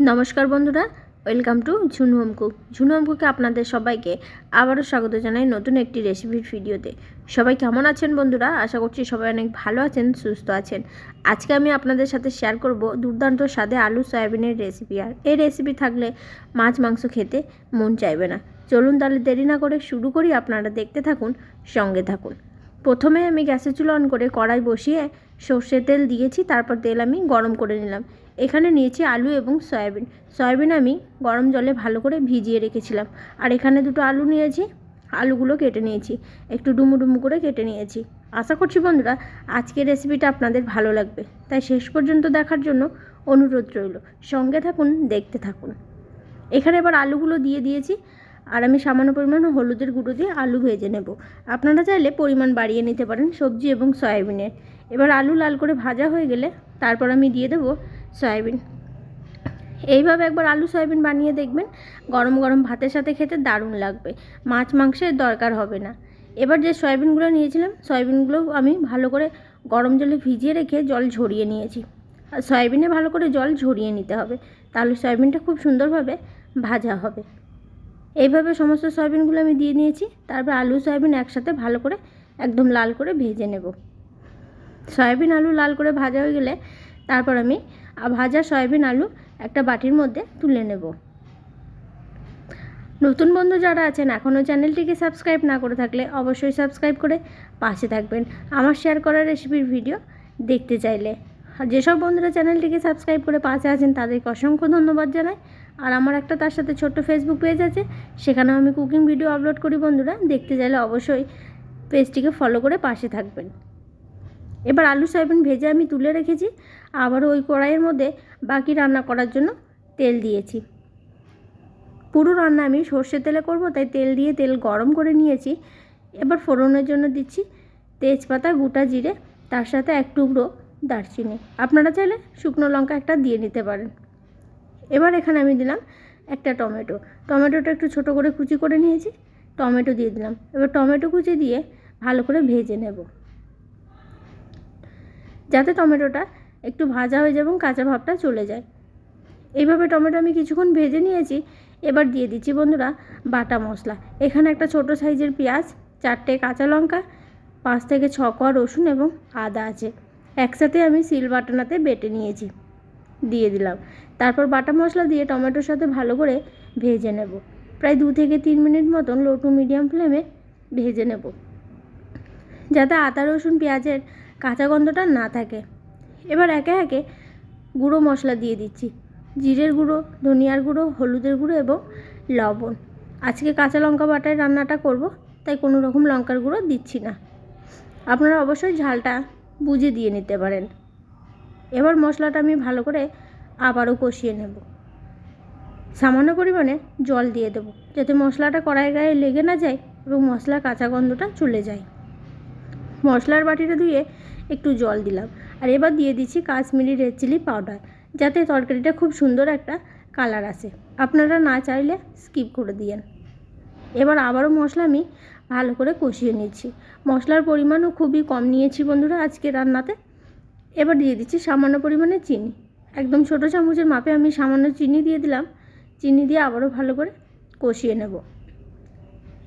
নমস্কার বন্ধুরা, welcome to Jhunu home cook Jhunu হোমকুকে আপনাদের সবাইকে আবারও স্বাগত জানাই নতুন একটি রেসিপির ভিডিওতে। সবাই কেমন আছেন বন্ধুরা? আশা করছি সবাই অনেক ভালো আছেন, সুস্থ আছেন। আজকে আমি আপনাদের সাথে শেয়ার করব দুর্দান্ত স্বাদে আলু সয়াবিনের রেসিপি আর এই রেসিপি থাকলে মাছ মাংস খেতে মন চাইবে না। চলুন তাহলে দেরি না করে শুরু করি। আপনারা দেখতে থাকুন, সঙ্গে থাকুন। প্রথমে আমি গ্যাসের চুলো অন করে কড়াই বসিয়ে সর্ষে তেল দিয়েছি, তারপর তেল আমি গরম করে নিলাম। এখানে নিয়েছি আলু এবং সয়াবিন। সয়াবিন আমি গরম জলে ভালো করে ভিজিয়ে রেখেছিলাম। আর এখানে দুটো আলু নিয়েছি, আলুগুলো কেটে নিয়েছি। একটু ডুমু ডুমু করে কেটে নিয়েছি। আশা করছি বন্ধুরা, আজকের রেসিপিটা আপনাদের ভালো লাগবে। তাই শেষ পর্যন্ত দেখার জন্য অনুরোধ রইল। সঙ্গে থাকুন, দেখতে থাকুন। এখানে এবার আলুগুলো দিয়ে দিয়েছি। আর আমি সামান্য পরিমাণ হলুদের গুঁড়ো দিয়ে আলু ভেজে নেব। আপনারা চাইলে পরিমাণ বাড়িয়ে নিতে পারেন সবজি এবং সয়াবিনের। এবার আলু লাল করে ভাজা হয়ে গেলে তারপর আমি দিয়ে দেবো সয়াবিন। এইভাবে একবার আলু সয়াবিন বানিয়ে দেখবেন। গরম গরম ভাতের সাথে খেতে দারুণ লাগবে। মাছ মাংসের দরকার হবে না। এবার যে সয়াবিনগুলো নিয়েছিলাম, সয়াবিনগুলো আমি ভালো করে গরম জলে ভিজিয়ে রেখে জল ঝরিয়ে নিয়েছি। সয়াবিনে ভালো করে জল ঝরিয়ে নিতে হবে। তাহলে সয়াবিনটা খুব সুন্দরভাবে ভাজা হবে। এইভাবে সমস্ত সয়াবিনগুলো আমি দিয়ে নিয়েছি। তারপর আলু সয়াবিন একসাথে ভালো করে একদম লাল করে ভেজে নেব। সয়াবিন আলু লাল করে ভাজা হয়ে গেলে তারপর আমি ভাজা সয়াবিন আলু একটা বাটির মধ্যে তুলে নেব। নতুন বন্ধু যারা আছেন, এখনও চ্যানেলটিকে সাবস্ক্রাইব না করে থাকলে অবশ্যই সাবস্ক্রাইব করে পাশে থাকবেন। আমার শেয়ার করা রেসিপির ভিডিও দেখতে চাইলে। আর যেসব বন্ধুরা চ্যানেলটিকে সাবস্ক্রাইব করে পাশে আছেন, তাদেরকে অসংখ্য ধন্যবাদ জানাই। আর আমার একটা তার সাথে ছোট্ট ফেসবুক পেজ আছে, সেখানেও আমি কুকিং ভিডিও আপলোড করি বন্ধুরা। দেখতে চাইলে অবশ্যই পেজটিকে ফলো করে পাশে থাকবেন। এবার আলু, সয়াবিন ভেজে আমি তুলে রেখেছি। আবার ওই কড়াইয়ের মধ্যে বাকি রান্না করার জন্য তেল দিয়েছি। পুরো রান্না আমি সর্ষে তেলে করব, তাই তেল দিয়ে তেল গরম করে নিয়েছি। এবার ফোড়নের জন্য দিচ্ছি তেজপাতা, গোটা জিরে, তার সাথে এক টুকরো দারচিনি। আপনারা চাইলে শুকনো লঙ্কা একটা দিয়ে নিতে পারেন। এবার এখানে আমি দিলাম একটা টমেটো। টমেটোটা একটু ছোট করে কুচি করে নিয়েছি, টমেটো দিয়ে দিলাম। এবার টমেটো কুচি দিয়ে ভালো করে ভেজে নেব। যাতে টমেটোটা একটু ভাজা হয়ে যায় এবং কাঁচা ভাবটা চলে যায়। এইভাবে টমেটো আমি কিছুক্ষণ ভেজে নিয়েছি। এবার দিয়ে দিচ্ছি বন্ধুরা বাটা মশলা। এখানে একটা ছোট সাইজের পেঁয়াজ, চারটে কাঁচা লঙ্কা, পাঁচ থেকে ছ কোয়া রসুন এবং আদা আছে। একসাথে আমি সিল বাটনাতে বেটে নিয়েছি। দিয়ে দিলাম। তারপর বাটা মশলা দিয়ে টমেটোর সাথে ভালো করে ভেজে নেব। প্রায় দু থেকে তিন মিনিট মতন লো টু মিডিয়াম ফ্লেমে ভেজে নেব। যাতে আদা, রসুন, পেঁয়াজের কাঁচা গন্ধটা না থাকে। এবার একে একে গুঁড়ো মশলা দিয়ে দিচ্ছি। জিরের গুঁড়ো, ধনিয়ার গুঁড়ো, হলুদের গুঁড়ো এবং লবণ। আজকে কাঁচা লঙ্কা বাটায় রান্নাটা করব, তাই কোনো রকম লঙ্কার গুঁড়ো দিচ্ছি না। আপনারা অবশ্যই ঝালটা বুঝে দিয়ে নিতে পারেন। এবার মশলাটা আমি ভালো করে আবারও কষিয়ে নেব। সামান্য পরিমাণে জল দিয়ে দেবো, যাতে মশলাটা কড়াই গায়ে লেগে না যায় এবং মশলার কাঁচা গন্ধটা চলে যায়। মশলার বাটিটা ধুয়ে একটু জল দিলাম। আর এবার দিয়ে দিচ্ছি কাশ্মীরি রেড চিলি পাউডার যাতে তরকারিটা খুব সুন্দর একটা কালার আসে। আপনারা না চাইলে স্কিপ করে দিয়েন। এবার আবারও মশলা আমি ভালো করে কষিয়ে নিচ্ছি। মশলার পরিমাণও খুবই কম নিয়েছি বন্ধুরা আজকে রান্নাতে। এবার দিয়ে দিচ্ছি সামান্য পরিমাণে চিনি। একদম ছোটো চামচের মাপে আমি সামান্য চিনি দিয়ে দিলাম। চিনি দিয়ে আবারও ভালো করে কষিয়ে নেব।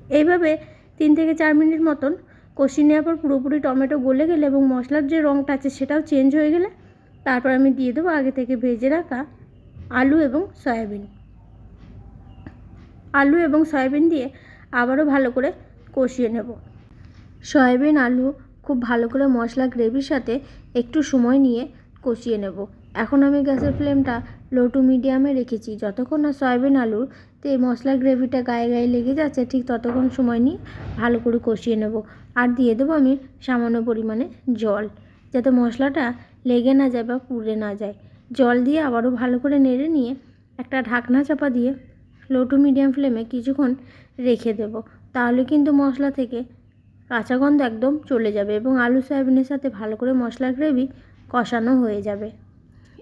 এইভাবে তিন থেকে চার মিনিট মতন কষিয়ে নেওয়ার পর পুরোপুরি টমেটো গলে গেলে এবং মশলার যে রঙটা আছে সেটাও চেঞ্জ হয়ে গেলে তারপর আমি দিয়ে দেবো আগে থেকে ভেজে রাখা আলু এবং সয়াবিন। আলু এবং সয়াবিন দিয়ে আবারও ভালো করে কষিয়ে নেব। সয়াবিন, আলু খুব ভালো করে মশলা গ্রেভির সাথে একটু সময় নিয়ে কষিয়ে নেব। এখন আমি গ্যাসের ফ্লেমটা লো টু মিডিয়ামে রেখেছি। যতক্ষণ না সয়াবিন, আলুর তে মশলা গ্রেভিটা গায়ে গায়ে লেগে যাচ্ছে, ঠিক ততক্ষণ সময় নিয়ে ভালো করে কষিয়ে নেব। আর দিয়ে দেবো আমি সামান্য পরিমাণে জল, যাতে মশলাটা লেগে না যায় বা পুড়ে না যায়। জল দিয়ে আবারও ভালো করে নেড়ে নিয়ে একটা ঢাকনা চাপা দিয়ে লো টু মিডিয়াম ফ্লেমে কিছুক্ষণ রেখে দেব। তাহলে কিন্তু মশলা থেকে কাঁচা গন্ধ একদম চলে যাবে এবং আলু, সয়াবিনের সাথে ভালো করে মশলা গ্রেভি কষানো হয়ে যাবে।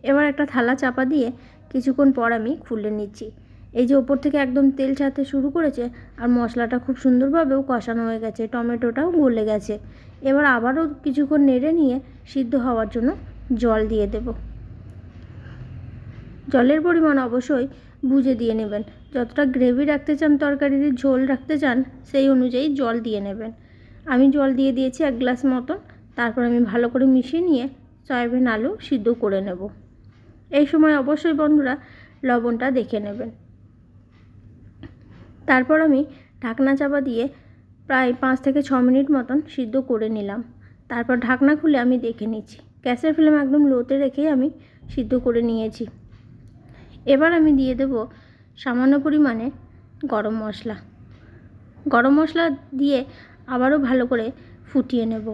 এবার একটা থালা চাপা দিয়ে কিছুক্ষণ পর আমি খুলে নিচ্ছি। এই যে ওপর থেকে একদম তেল ছাড়তে শুরু করেছে, আর মশলাটা খুব সুন্দরভাবেও কষানো হয়ে গেছে, টমেটোটাও গলে গেছে। এবার আবারও কিছুক্ষণ নেড়ে নিয়ে সিদ্ধ হওয়ার জন্য জল দিয়ে দেব। জলের পরিমাণ অবশ্যই বুঝে দিয়ে নেবেন। যতটা গ্রেভি রাখতে চান, তরকারির ঝোল রাখতে চান, সেই অনুযায়ী জল দিয়ে নেবেন। আমি জল দিয়ে দিয়েছি এক গ্লাস মতন, তারপর আমি ভালো করে মিশিয়ে নিয়ে সয়াবিন আলু সিদ্ধ করে নেব। এই সময় অবশ্যই বন্ধুরা লবণটা দেখে নেবেন। তারপর আমি ঢাকনা চাপা দিয়ে প্রায় পাঁচ থেকে ছ মিনিট মতন সিদ্ধ করে নিলাম। তারপর ঢাকনা খুলে আমি দেখে নিচ্ছি। গ্যাসের ফ্লেম একদম লোতে রেখেই আমি সিদ্ধ করে নিয়েছি। এবার আমি দিয়ে দেব সামান্য পরিমাণে গরম মশলা। গরম মশলা দিয়ে আবারও ভালো করে ফুটিয়ে নেব।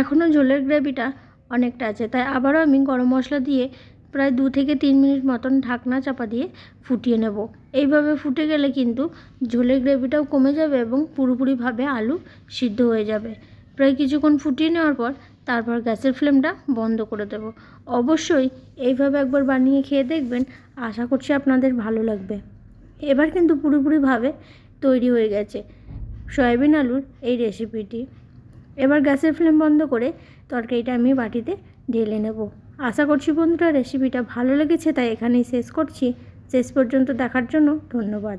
এখনও ঝোলের গ্রেভিটা অনেকটা আছে, তাই আবারও আমি গরম মশলা দিয়ে প্রায় দু থেকে তিন মিনিট মতন ঢাকনা চাপা দিয়ে ফুটিয়ে নেব। এইভাবে ফুটে গেলে কিন্তু ঝোলের গ্রেভিটাও কমে যাবে এবং পুরোপুরিভাবে আলু সিদ্ধ হয়ে যাবে। প্রায় কিছুক্ষণ ফুটিয়ে নেওয়ার পর তারপর গ্যাসের ফ্লেমটা বন্ধ করে দেব। অবশ্যই এইভাবে একবার বানিয়ে খেয়ে দেখবেন, আশা করছি আপনাদের ভালো লাগবে। এবার কিন্তু পুরোপুরিভাবে তৈরি হয়ে গেছে সয়াবিন আলুর এই রেসিপিটি এবার গ্যাসের ফ্লেম বন্ধ করে তরকারিটা আমি বাটিতে ঢেলে নেব। আশা করছি বন্ধুরা রেসিপিটা ভালো লেগেছে, তাই এখানেই শেষ করছি। শেষ পর্যন্ত দেখার জন্য ধন্যবাদ।